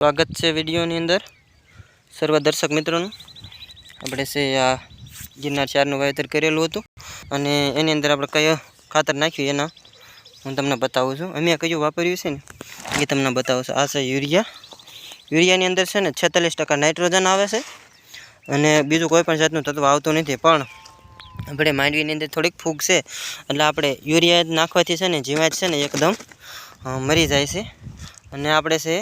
સ્વાગત છે વિડીયોની અંદર સર્વ દર્શક મિત્રોનું. આપણે છે આ ગિરનાર ચારનું વાવેતર કરેલું હતું અને એની અંદર આપણે કયો ખાતર નાખ્યું એના હું તમને બતાવું છું. અમે કયું વાપર્યું છે ને એ તમને બતાવું છું. આ છે યુરિયા. યુરિયાની અંદર છે ને છેતાલીસ ટકા નાઇટ્રોજન આવે છે અને બીજું કોઈ પણ જાતનું તત્વ આવતું નથી. પણ આપણે માંડવીની અંદર થોડીક ફૂગ છે એટલે આપણે યુરિયા નાખવાથી છે ને જીવાત છે ને એકદમ મરી જાય છે. અને આપણે છે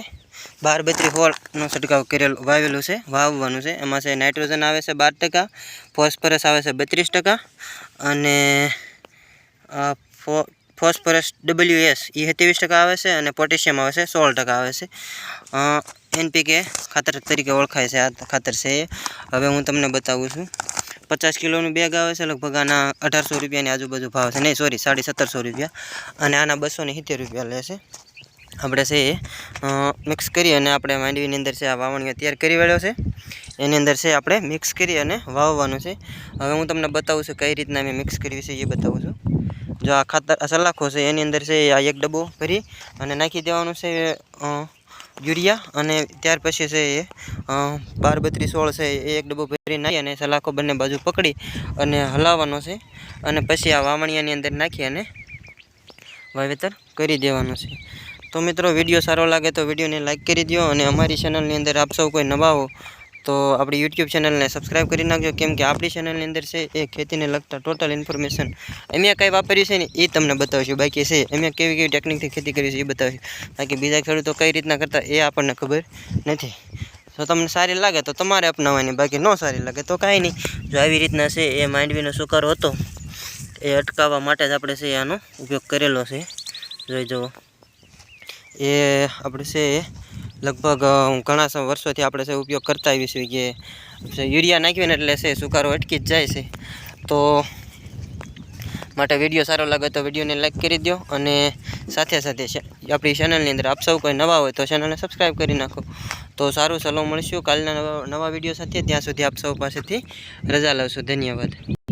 બાર બત્રી હોળનો છંટકાવ કરેલો વાવેલું છે, વાવવાનું છે. એમાં છે નાઇટ્રોજન આવે છે બાર ટકા, ફોસ્ફરસ આવે છે બત્રીસ ટકા અને ફોસ્ફરસ ડબલ્યુ એસ એ સત્યાવીસ ટકા આવે છે અને પોટેશિયમ આવે છે સોળ ટકા આવે છે. એનપીકે ખાતર તરીકે ઓળખાય છે આ ખાતર છે હવે હું તમને બતાવું છું. પચાસ કિલોનું બેગ આવે છે, લગભગ આના અઢારસો રૂપિયાની આજુબાજુ ભાવ છે. નહીં, સોરી, સાડી સત્તરસો રૂપિયા અને આના બસો ને સિત્તેર રૂપિયા લે છે. આપણે છે મિક્સ કરી અને આપણે માંડવીની અંદર છે, આ વાવણીઓ તૈયાર કરી વાળ્યો છે. એની અંદર છે, આપણે મિક્સ કરી અને વાવવાનું છે. હવે હું તમને બતાવું છું કઈ રીતના મેં મિક્સ કર્યું છે, એ બતાવું છું. જો આ ખાતર સલાખો છે, એની અંદર છે, આ એક ડબ્બો ભરી અને નાખી દેવાનું છે યુરિયા અને ત્યાર પછી છે, એ બાર બત્રીસ સોળ છે, એ એક ડબ્બો ભરી નાખી અને સલાખો બંને બાજુ પકડી અને હલાવવાનો છે. અને પછી આ વાવણિયાની અંદર નાખી અને વાવેતર કરી દેવાનું છે. તો મિત્રો, વીડિયો સારો લાગે તો વિડીયોને લાઈક કરી દો અને અમારી ચેનલની અંદર આપ સૌ કોઈ નવા હો, તો આપણી યુટ્યુબ ચેનલને સબસ્ક્રાઈબ કરી નાખજો. કેમ કે આપણી ચેનલની અંદર છે એ ખેતીને લગતા ટોટલ ઇન્ફોર્મેશન અમે કંઈ વાપર્યું છે ને એ તમને બતાવીશું. બાકી છે અમે કેવી કેવી ટેકનિકથી ખેતી કરી છે એ બતાવીશું. બાકી બીજા ખેડૂતો કઈ રીતના કરતા એ આપણને ખબર નથી. જો તમને સારી લાગે તો તમારે અપનાવવાની, બાકી ન સારી લાગે તો કાંઈ નહીં. જો આવી રીતના છે એ માંડવીનો સુકારો હતો, એ અટકાવવા માટે જ આપણે છે આનો ઉપયોગ કરેલો છે. જોઈ જુઓ. એ આપણે છે લગભગ ઘણા વર્ષોથી આપણે છે ઉપયોગ કરતા આવીએ છીએ કે યુરિયા નાખ્યું ને એટલે છે સુકારો અટકી જ જાય છે. તો માટે વીડિયો સારો લાગે તો વિડીયોને લાઇક કરી દો અને સાથે સાથે આપણી ચેનલની અંદર આપ સૌ કોઈ નવા હોય તો ચેનલને સબસ્ક્રાઈબ કરી નાખો. તો સારું સલો મળશું કાલના નવા નવા વીડિયો સાથે. ત્યાં સુધી આપ સૌ પાસેથી રજા લઉં છું ધન્યવાદ.